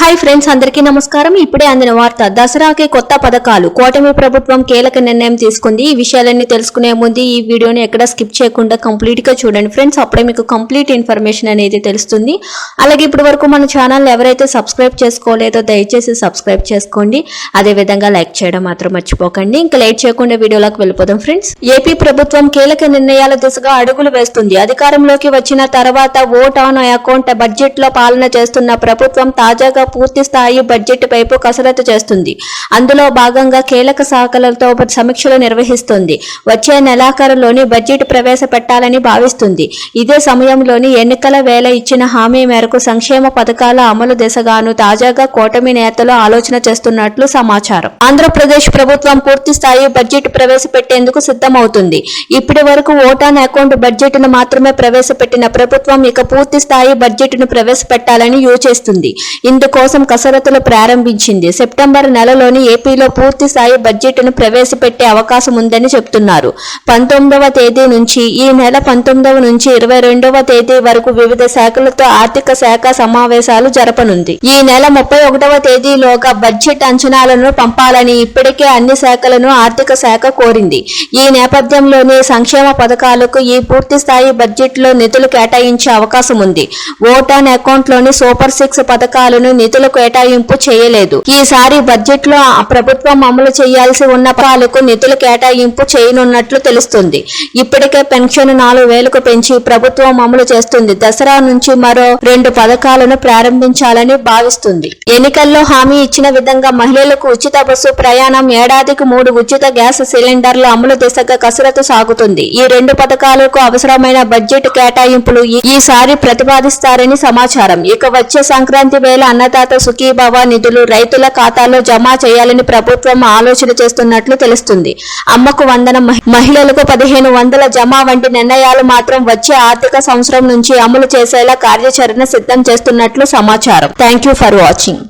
Hi friends అందరికీ నమస్కారం. ఇప్పుడే అందిన వార్త దసరాకి కొత్త పథకాలు. కూటమి ప్రభుత్వం కీలక నిర్ణయం తీసుకుంది. ఈ విషయాలన్నీ తెలుసుకునే ముందు ఈ వీడియోని ఎక్కడ స్కిప్ చేయకుండా కంప్లీట్గా చూడండి ఫ్రెండ్స్. అప్పుడే మీకు కంప్లీట్ ఇన్ఫర్మేషన్ అనేది తెలుస్తుంది. అలాగే ఇప్పటి వరకు మన ఛానల్ ఎవరైతే సబ్స్క్రైబ్ చేసుకోలేదో దయచేసి సబ్స్క్రైబ్ చేసుకోండి. అదే విధంగా లైక్ చేయడం మాత్రం మర్చిపోకండి. ఇంకా లేట్ చేయకుండా వీడియోలోకి వెళ్ళిపోదాం ఫ్రెండ్స్. ఏపీ ప్రభుత్వం కీలక నిర్ణయాల దిశగా అడుగులు వేస్తుంది. అధికారంలోకి వచ్చిన తర్వాత ఓట్ ఆన్ అకౌంట్ బడ్జెట్లో పాలన చేస్తున్న ప్రభుత్వం తాజాగా పూర్తి స్థాయి బడ్జెట్ వైపు కసరత్తు చేస్తుంది. అందులో భాగంగా కీలక శాఖలతో సమీక్షలు నిర్వహిస్తుంది. వచ్చే నెలాఖరులోని బడ్జెట్ ప్రవేశపెట్టాలని భావిస్తుంది. ఇదే సమయంలోని ఎన్నికల వేళ ఇచ్చిన హామీ మేరకు సంక్షేమ పథకాల అమలు దిశగాను తాజాగా కూటమి నేతలు ఆలోచన చేస్తున్నట్లు సమాచారం. ఆంధ్రప్రదేశ్ ప్రభుత్వం పూర్తి స్థాయి బడ్జెట్ ప్రవేశపెట్టేందుకు సిద్ధమవుతుంది. ఇప్పటి వరకు ఓటాన్ అకౌంట్ బడ్జెట్ను మాత్రమే ప్రవేశపెట్టిన ప్రభుత్వం ఇక పూర్తి స్థాయి బడ్జెట్ను ప్రవేశపెట్టాలని యోచిస్తుంది. కోసం కసరత్తులు ప్రారంభించింది. సెప్టెంబర్ నెలలోని ఏపీలో పూర్తి స్థాయి బడ్జెట్ను ప్రవేశపెట్టే అవకాశం ఉందని చెబుతున్నారు పంతొమ్మిదవ తేదీ నుంచి ఈ నెల పంతొమ్మిదవ నుంచి ఇరవై రెండవ తేదీ వరకు వివిధ శాఖలతో ఆర్థిక శాఖ సమావేశాలు జరపనుంది. ఈ నెల ముప్పై ఒకటవ తేదీలోగా బడ్జెట్ అంచనాలను పంపాలని ఇప్పటికే అన్ని శాఖలను ఆర్థిక శాఖ కోరింది. ఈ నేపథ్యంలోనే సంక్షేమ పథకాలకు ఈ పూర్తి స్థాయి బడ్జెట్లో నిధులు కేటాయించే అవకాశం ఉంది. ఓటాన్ అకౌంట్లోని సూపర్ సిక్స్ పథకాలను నిధుల కేటాయింపు చేయలేదు. ఈసారి బడ్జెట్లో ప్రభుత్వం అమలు చేయాల్సి ఉన్న పాలకు నిధుల కేటాయింపు చేయనున్నట్లు తెలుస్తుంది. ఇప్పటికే పెన్షన్ నాలుగు వేలకు పెంచి ప్రభుత్వం అమలు చేస్తుంది. దసరా నుంచి మరో రెండు పథకాలను ప్రారంభించాలని భావిస్తుంది. ఎన్నికల్లో హామీ ఇచ్చిన విధంగా మహిళలకు ఉచిత బస్సు ప్రయాణం ఏడాదికి మూడు ఉచిత గ్యాస్ సిలిండర్ల అమలు దిశగా కసరత్తు సాగుతుంది. ఈ రెండు పథకాలకు అవసరమైన బడ్జెట్ కేటాయింపులు ఈసారి ప్రతిపాదిస్తారని సమాచారం. ఇక వచ్చే సంక్రాంతి వేళ అన్నదాత సుఖీభవ నిధులు రైతుల ఖాతాలో జమ చేయాలని ప్రభుత్వం ఆలోచన చేస్తున్నట్లు తెలుస్తుంది. అమ్మకు వందన మహిళలకు పదిహేను వందల జమ వంటి నిర్ణయాలు మాత్రం వచ్చే ఆర్థిక సంవత్సరం నుంచి అమలు చేసేలా కార్యాచరణ సిద్ధం చేస్తున్నట్లు సమాచారం. Thank you for watching.